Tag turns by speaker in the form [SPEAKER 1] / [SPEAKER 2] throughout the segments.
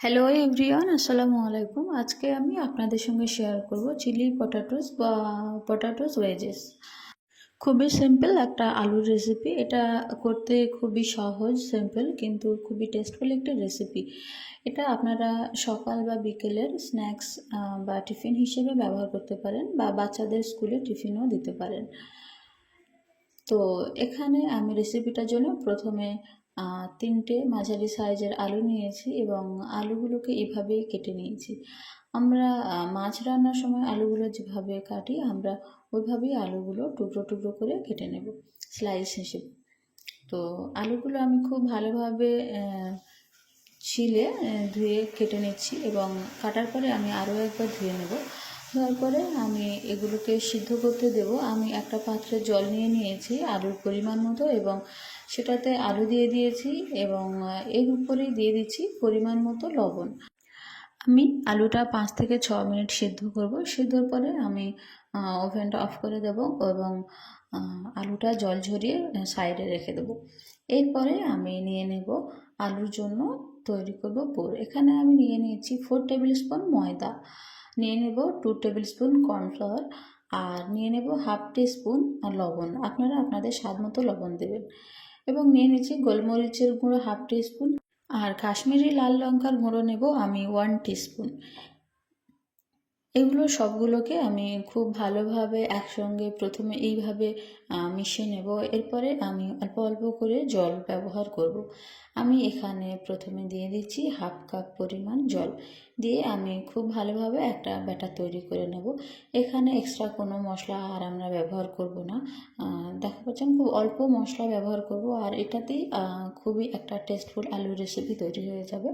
[SPEAKER 1] Hello everyone আসসালামু আলাইকুম আজকে আমি আপনাদের সঙ্গে শেয়ার করব চিলি পটাটোস বা পটাটোস ওয়েজেস খুবই সিম্পল একটা আলুর রেসিপি এটা করতে খুবই সহজ সিম্পল কিন্তু খুবই টেস্টফুল একটা রেসিপি এটা আপনারা সকাল বা বিকেলের স্ন্যাক্স বা টিফিন হিসেবে ব্যবহার করতে পারেন বা বাচ্চাদের স্কুলে টিফিনও দিতে পারেন। তো এখানে আমি রেসিপিটার জন্য প্রথমে তিনটে মাঝারি সাইজের আলু নিয়েছি এবং আলুগুলোকে এভাবেই কেটে নিয়েছি। আমরা মাছ রান্নার সময় আলুগুলো যেভাবে কাটি, আমরা ওইভাবেই আলুগুলো টুকরো টুকরো করে কেটে নেব স্লাইস হিসেবে। তো আলুগুলো আমি খুব ভালোভাবে ছিলে ধুয়ে কেটে নিচ্ছি এবং কাটার পরে আমি আরও একবার ধুয়ে নেব। ধোয়ার পরে আমি এগুলোকে সিদ্ধ করতে দেব। আমি একটা পাত্রে জল নিয়ে নিয়েছি আলুর পরিমাণ মতো এবং সেটাতে আলু দিয়ে দিয়েছি এবং এর উপরেই দিয়ে দিচ্ছি পরিমাণ মতো লবণ। আমি আলুটা পাঁচ থেকে ছ মিনিট সিদ্ধ করব। সিদ্ধর পরে আমি ওভেনটা অফ করে দেব এবং আলুটা জল ঝরিয়ে সাইডে রেখে দেবো। এরপরে আমি নিয়ে নেব আলুর জন্য তৈরি করব পুর। এখানে আমি নিয়ে নিয়েছি ফোর টেবিল স্পুন ময়দা, নিয়ে নেব টু টেবিল স্পুন কর্নফ্লাওয়ার আর নিয়ে নেব হাফ টি স্পুন লবণ। আপনারা আপনাদের স্বাদ মতো লবণ দেবেন। এবং নিয়ে নিচ্ছি গোলমরিচের গুঁড়ো হাফ টিস্পুন আর কাশ্মীরি লাল লঙ্কার গুঁড়ো নেব আমি ওয়ান টিস্পুন এগুলো সবগুলোকে আমি খুব ভালোভাবে একসঙ্গে প্রথমে এইভাবে মিশিয়ে নেব। এরপরে আমি অল্প অল্প করে জল ব্যবহার করব। আমি এখানে প্রথমে দিয়ে দিচ্ছি হাফ কাপ পরিমাণ জল। দিয়ে আমি খুব ভালোভাবে একটা ব্যাটার তৈরি করে নেব। এখানে এক্সট্রা কোনো মশলা আর আমরা ব্যবহার করব না। দেখা পাচ্ছেন খুব অল্প মশলা ব্যবহার করব আর এটাতেই খুবই একটা টেস্টফুল আলুর রেসিপি তৈরি হয়ে যাবে।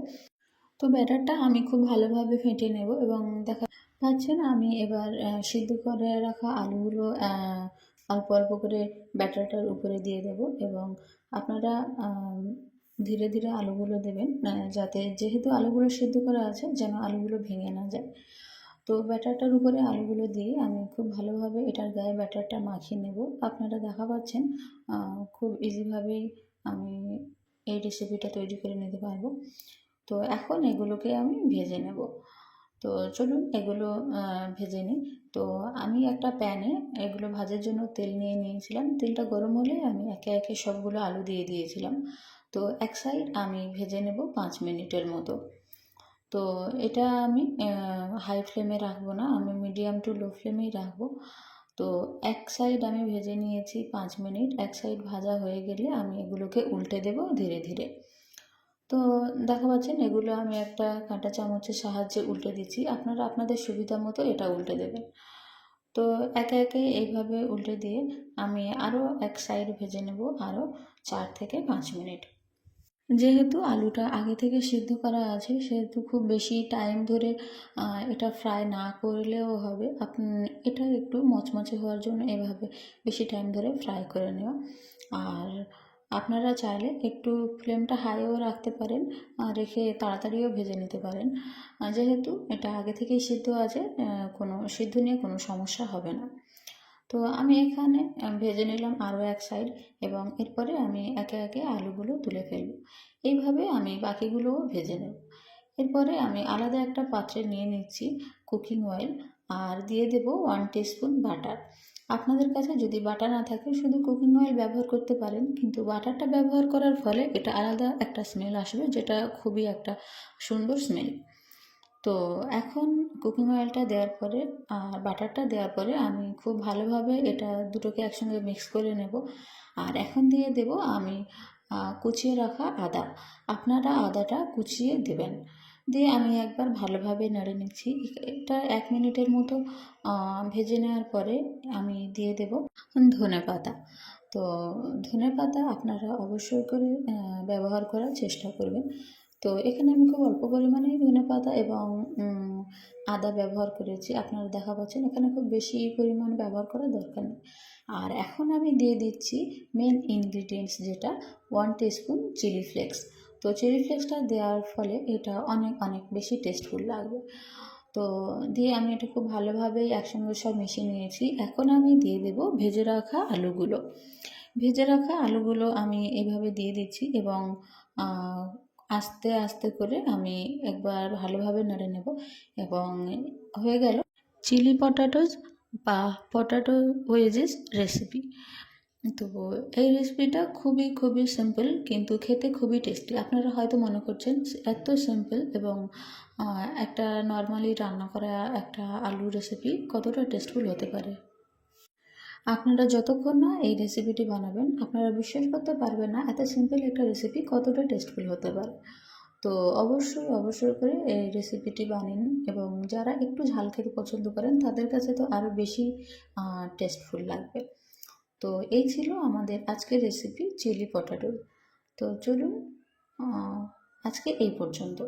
[SPEAKER 1] তো ব্যাটারটা আমি খুব ভালোভাবে ফেটে নেব এবং দেখা পাচ্ছেন আমি এবার সিদ্ধ করে রাখা আলুগুলো অল্প অল্প করে ব্যাটারটার উপরে দিয়ে দেব এবং আপনারা ধীরে ধীরে আলুগুলো দেবেন যাতে যেহেতু আলুগুলো সিদ্ধ করা আছে যেন আলুগুলো ভেঙে না যায়। তো ব্যাটারটার উপরে আলুগুলো দিয়ে আমি খুব ভালোভাবে এটার গায়ে ব্যাটারটা মাখিয়ে নেব। আপনারা দেখা পাচ্ছেন খুব ইজিভাবেই আমি এই রেসিপিটা তৈরি করে নিতে পারব। তো এখন এগুলোকে আমি ভেজে নেব। তো চলুন এগুলো ভেজে নিই। তো আমি একটা প্যানে এগুলো ভাজার জন্য তেল নিয়ে নিয়েছিলাম। তেলটা গরম হলে আমি একে একে সবগুলো আলু দিয়ে দিয়েছিলাম। তো এক সাইড আমি ভেজে নেব পাঁচ মিনিটের মতো। তো এটা আমি হাই ফ্লেমে রাখব না, আমি মিডিয়াম টু লো ফ্লেমেই রাখব। তো এক সাইড আমি ভেজে নিয়েছি পাঁচ মিনিট। এক সাইড ভাজা হয়ে গেলে আমি এগুলোকে উল্টে দেব ধীরে ধীরে। তো দেখা পাচ্ছেন এগুলো আমি একটা কাঁটা চামচের সাহায্যে উল্টে দিচ্ছি। আপনারা আপনাদের সুবিধা মতো এটা উল্টে দেবেন। তো একে একে এইভাবে উল্টে দিয়ে আমি আরও এক সাইড ভেজে নেব, আরও চার থেকে পাঁচ মিনিট। যেহেতু আলুটা আগে থেকে সিদ্ধ করা আছে, সেহেতু খুব বেশি টাইম ধরে এটা ফ্রাই না করলেও হবে। আপনি এটা একটু মচমচে হওয়ার জন্য এভাবে বেশি টাইম ধরে ফ্রাই করে নেওয়া। আর আপনারা চাইলে একটু ফ্লেমটা হাইও রাখতে পারেন রেখে তাড়াতাড়িও ভেজে নিতে পারেন। যেহেতু এটা আগে থেকেই সিদ্ধ আছে কোনো সিদ্ধ নিয়ে কোনো সমস্যা হবে না। তো আমি এখানে ভেজে নিলাম আরও এক সাইড এবং এরপরে আমি একে একে আলুগুলো তুলে ফেলব। এইভাবে আমি বাকিগুলোও ভেজে নেব। এরপরে আমি আলাদা একটা পাত্রে নিয়ে নিচ্ছি কুকিং অয়েল, আর দিয়ে দেব ওয়ান টিস্পুন বাটার। আপনাদের কাছে যদি বাটার না থাকে, শুধু কুকিং অয়েল ব্যবহার করতে পারেন, কিন্তু বাটারটা ব্যবহার করার ফলে এটা আলাদা একটা স্মেল আসবে, যেটা খুবই একটা সুন্দর স্মেল তো এখন কুকিং অয়েলটা দেওয়ার পরে, আর বাটারটা দেওয়ার পরে আমি খুব ভালোভাবে এটা দুটোকে একসঙ্গে মিক্স করে নেব। আর এখন দিয়ে দেব আমি কুচিয়ে রাখা আদা। আপনারা আদাটা কুচিয়ে দেবেন। দিয়ে আমি একবার ভালোভাবে নেড়ে নিচ্ছি। এটা এক মিনিটের মতো ভেজে নেওয়ার পরে আমি দিয়ে দেব ধনে পাতা। তো ধনে পাতা আপনারা অবশ্যই করে ব্যবহার করার চেষ্টা করবেন। তো এখানে আমি খুব অল্প পরিমাণেই ধনে পাতা এবং আদা ব্যবহার করেছি। আপনারা দেখা পাচ্ছেন এখানে খুব বেশি পরিমাণ ব্যবহার করার দরকার নেই। আর এখন আমি দিয়ে দিচ্ছি মেন ইনগ্রিডিয়েন্টস যেটা ওয়ান টিস্পুন চিলি ফ্লেক্স তো চিলি ফ্লেক্সটা দেওয়ার ফলে এটা অনেক অনেক বেশি টেস্টফুল লাগবে। তো দিয়ে আমি এটা খুব ভালোভাবেই একসঙ্গে সব মিশিয়ে নিয়েছি। এখন আমি দিয়ে দেব ভেজে রাখা আলুগুলো। ভেজে রাখা আলুগুলো আমি এভাবে দিয়ে দিচ্ছি এবং আস্তে আস্তে করে আমি একবার ভালোভাবে নেড়ে নেব এবং হয়ে গেল। চিলি পটাটোস বা পটাটো ওয়েজেস রেসিপি তো এই রেসিপিটা খুবই খুবই সিম্পল কিন্তু খেতে খুবই টেস্টি আপনারা হয়তো মনে করছেন এত সিম্পল এবং একটা নর্মালি রান্না করা একটা আলু রেসিপি কতটা টেস্টফুল হতে পারে? আপনারা যতক্ষণ না এই রেসিপিটি বানাবেন, আপনারা বিশ্বাস করতে পারবেন না এত সিম্পল একটা রেসিপি কতটা টেস্টফুল হতে পারে। তো অবশ্যই অবশ্যই করে এই রেসিপিটি বানিয়ে নিন এবং যারা একটু ঝাল খেতে পছন্দ করেন, তাদের কাছে তো আরও বেশি টেস্টফুল লাগবে। তো এই ছিল আমাদের আজকের রেসিপি চিলি পটাটো তো চলুন আজকে এই পর্যন্ত।